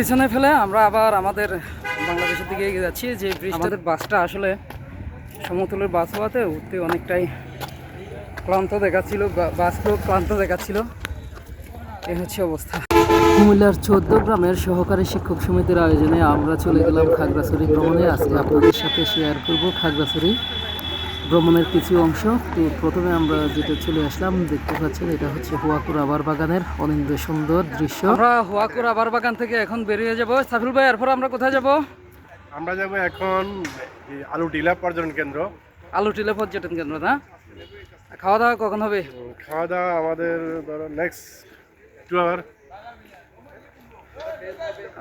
পিছনে ফেলে আমরা আবার আমাদের বাংলাদেশের দিকে এগিয়ে যাচ্ছি। যে আমাদের বাসটা আসলে সমতলের বাস হওয়াতে উঠতে অনেকটাই ক্লান্ত দেখাচ্ছিল, বা- বাসগুলো ক্লান্ত দেখাচ্ছিল। এই হচ্ছে অবস্থা। কুমিল্লার চোদ্দ গ্রামের সহকারী শিক্ষক সমিতির আয়োজনে আমরা চলে গেলাম খাগড়াছড়ি ভ্রমণে। আজকে আপনাদের সাথে শেয়ার করব খাগড়াছড়ি ভ্রমণের কিছু অংশ। তো প্রথমে আমরা যেটা চলে আসলাম দেখতে পাচ্ছেন এটা হচ্ছে হুয়াকুর আবার বাগানের অনিন্দ সুন্দর দৃশ্য। আমরা হুয়াকুর আবার বাগান থেকে এখন বেরিয়ে যাব। সাফিল ভাই এরপর আমরা কোথায় যাব? আমরা যাব এখন আলু টিলা পর্যটন কেন্দ্র। আলু টিলা পর্যটন কেন্দ্র না? খাওয়া দাওয়া কখন হবে? খাওয়া দাওয়া আমাদের ধরো নেক্সট টু আওয়ার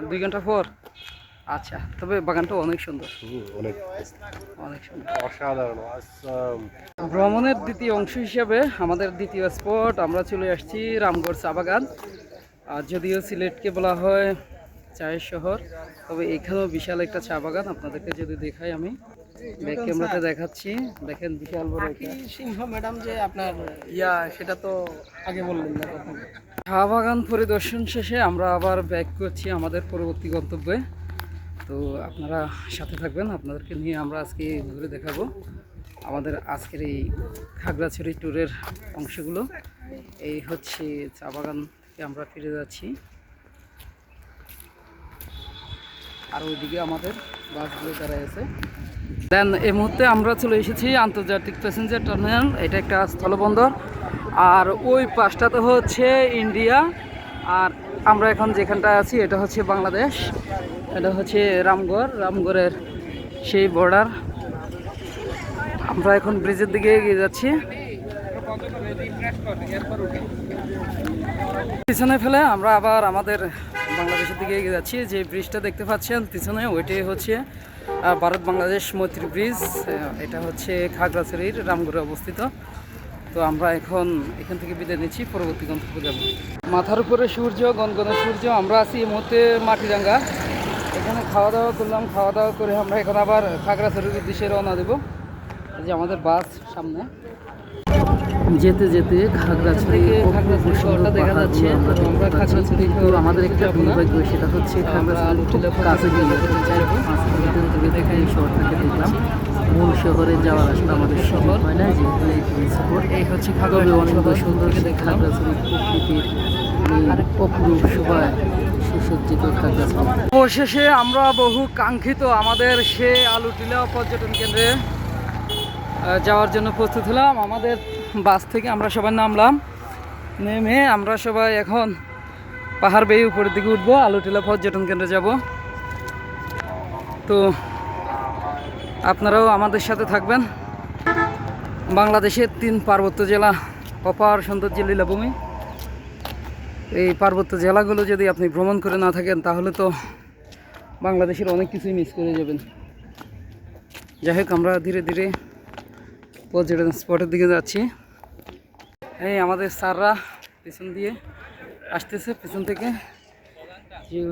দুই ঘণ্টা পর। আচ্ছা তবে বাগানটা অনেক সুন্দর। অনেক। অনেক সুন্দর। অসাধারণ ভ্রমণের দ্বিতীয় অংশ হিসাবে আমাদের দ্বিতীয় স্পট আমরা চলে আসছি রামগড় চা বাগান। আর যদিও সিলেটকে বলা হয় চায়ের শহর তবে এখানেও বিশাল একটা চা বাগান। আপনাদেরকে যদি দেখাই আমি ব্যাক ক্যামেরাতে দেখাচ্ছি। দেখেন বিশাল বড় একটা সিংহ ম্যাডাম যে আপনার ইয়া সেটা তো আগে বললেন না চা বাগান পরিদর্শন শেষে আমরা আবার ব্যাক করছি আমাদের পরবর্তী গন্তব্যে। তো আপনারা সাথে থাকবেন, আপনাদেরকে নিয়ে আমরা আজকে ঘুরে দেখাবো আমাদের আজকের এই খাগড়াছড়ি ট্যুরের অংশগুলো। এই হচ্ছে চা বাগান থেকে আমরা ফিরে যাচ্ছি। আর ওইদিকে আমাদের বাসগুলো দাঁড়ায় আছে। দেন এই মুহূর্তে আমরা চলে এসেছি আন্তর্জাতিক প্যাসেঞ্জার টার্মিনাল এটা একটা স্থলবন্দর। আর ওই পাশটাতে হচ্ছে ইন্ডিয়া। আর আমরা এখন যেখানটা আছি, এটা হচ্ছে বাংলাদেশ। এটা হচ্ছে রামগড়, রামগড়ের সেই বর্ডার আমরা এখন ব্রিজের দিকে এগিয়ে যাচ্ছি। পিছনে ফেলে আমরা আবার আমাদের বাংলাদেশের দিকে এগিয়ে যাচ্ছি। যে ব্রিজটা দেখতে পাচ্ছেন, পিছনে ওইটাই হচ্ছে ভারত বাংলাদেশ মৈত্রী ব্রিজ এটা হচ্ছে খাগড়াছড়ির রামগড়ে অবস্থিত। তো আমরা এখন এখান থেকে বিদায় নিচ্ছি, পরবর্তী গন্তব্যে যাব। মাথার উপরে সূর্য, গনগনে সূর্য, আমরা আছি এই মুহূর্তে মাটিরাঙ্গা। এখানে খাওয়া দাওয়া করলাম খাওয়া দাওয়া করে আমরা এখন আবার খাগড়াছড়ির উদ্দেশ্যে রওনা দেবো। যে আমাদের বাস সামনে। যেতে যেতে খাগড়াছড়ি শহরটা দেখা যাচ্ছে আমরা খাগড়াছড়ি আমাদের একটা দুর্ভাগ্য সেটা হচ্ছে খাগড়াছড়ি খুব কাছে গিয়ে পাঁচ কিলোমিটার দূরে থেকে শহরটাকে দেখলাম। মূল শহরে যাওয়ার আসলে আমাদের শহর হয় না যেহেতু এই হচ্ছে অনেক সুন্দর খাগড়াছড়ি প্রকৃতির এই অপরূপ শোভায় সুসজ্জিত অবশেষে আমরা বহু কাঙ্ক্ষিত আমাদের সে আলুটিলা পর্যটন কেন্দ্রে যাওয়ার জন্য প্রস্তুত হলাম। আমাদের বাস থেকে আমরা সবাই নামলাম। নেমে আমরা সবাই এখন পাহাড় বেয়ে উপরের দিকে উঠবো আলুটিলা পর্যটন কেন্দ্রে যাব। তো আপনারাও আমাদের সাথে থাকবেন। বাংলাদেশের তিন পার্বত্য জেলা, অপার সৌন্দর্য লীলাভূমি। এই পার্বত্য জেলাগুলো যদি আপনি ভ্রমণ করে না থাকেন, তাহলে তো বাংলাদেশের অনেক কিছুই মিস করে যাবেন। যাই হোক, আমরা ধীরে ধীরে পর্যটন স্পটের দিকে যাচ্ছি। এই আমাদের স্যাররা পেছন দিয়ে আসতেছে, পেছন থেকে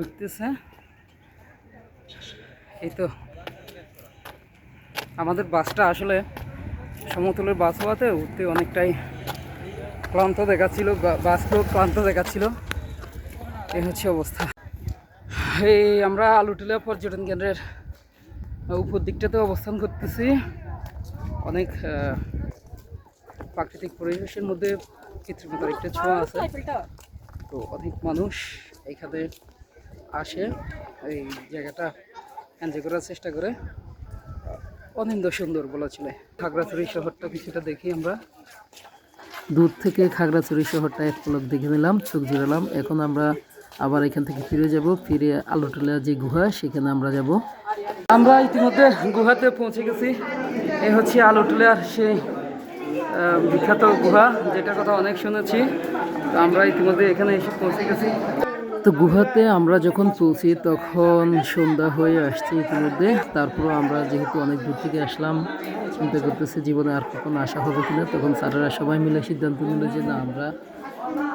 উঠতেছে। এই তো। আমাদের বাসটা আসলে সমতলের বাস হওয়াতে উঠতে অনেকটাই ক্লান্ত দেখাচ্ছিল, বা- বাসগুলো ক্লান্ত দেখাচ্ছিল। এই হচ্ছে অবস্থা। এই আমরা আলুটিলা পর্যটন কেন্দ্রের উপর দিকটাতে অবস্থান করতেছি। অনেক প্রাকৃতিক পরিবেশের মধ্যে কৃত্রিমতার একটা ছোঁয়া আছে। তো অনেক মানুষ এইখানে আসে, এই জায়গাটা এনজয় করার চেষ্টা করে। অনিন্দ সুন্দর বলা চলে। খাগড়াছড়ি শহরটা কিছুটা দেখি আমরা। দূর থেকে খাগড়াছড়ি শহরটা এক পলক দেখে নিলাম, চোখ জুড়ালাম। এখন আমরা আবার এখান থেকে ফিরে যাব, ফিরে আলোটলা যে গুহা, সেখানে আমরা যাব। আমরা ইতিমধ্যে গুহাতে পৌঁছে গেছি। এ হচ্ছে আলোটলার সেই বিখ্যাত গুহা, যেটার কথা অনেক শুনেছি। আমরা ইতিমধ্যে এখানে এসে পৌঁছে গেছি। তো গুহাতে আমরা যখন চলছি তখন সন্ধ্যা হয়ে আসছে ইতিমধ্যে। তারপরও আমরা যেহেতু অনেক দূর থেকে আসলাম, চিন্তা করতেছি জীবনে আর কখন আসা হবে কিনা, তখন স্যারেরা সবাই মিলে সিদ্ধান্ত নিল যে না, আমরা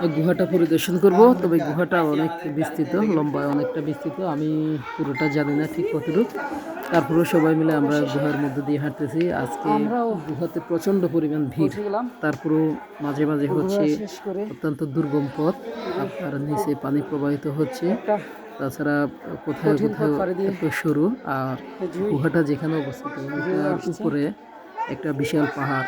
এই গুহাটা পরিদর্শন করব তবে গুহাটা অনেক বিস্তৃত লম্বা অনেকটা বিস্তৃত। আমি পুরোটা জানি না ঠিক কতটুকু। তারপরেও সবাই মিলে আমরা গুহার মধ্যে দিয়ে হাঁটতেছি। আজকে গুহাতে প্রচণ্ড পরিমাণ ভিড়। তারপরেও মাঝে মাঝে হচ্ছে অত্যন্ত দুর্গম পথ। আপনার নিচে পানি প্রবাহিত হচ্ছে। তাছাড়া কোথায় দিয়ে। এত সরু। আর গুহাটা যেখানে অবস্থিত উপরে একটা বিশাল পাহাড়।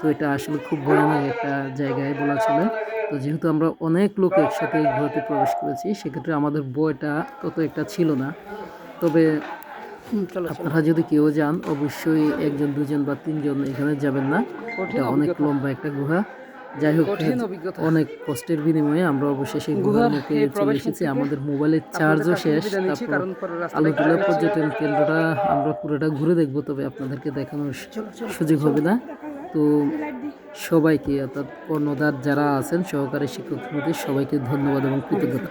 তো এটা আসলে খুব ভয়ানক একটা জায়গায় বলা চলে। তো যেহেতু আমরা অনেক লোক একসাথে এই গুহাতে প্রবেশ করেছি সেক্ষেত্রে আমাদের বইটা তত একটা ছিল না। তবে আপনারা যদি কেউ যান অবশ্যই একজন দুজন বা তিনজন এখানে যাবেন না। এটা অনেক লম্বা একটা গুহা। যাই হোক অনেক কষ্টের বিনিময়ে আমরা অবশ্যই সেই গুহার গুহার মুখে চলে এসেছি। আমাদের মোবাইলের চার্জও শেষ। তারপর আলোটুলা পর্যটন কেন্দ্রটা আমরা পুরোটা ঘুরে দেখব তবে আপনাদেরকে দেখানোর সুযোগ হবে না। তো সবাইকে অর্থাৎ কর্ণধার যারা আছেন সহকারী শিক্ষক সমিতির সবাইকে ধন্যবাদ এবং কৃতজ্ঞতা।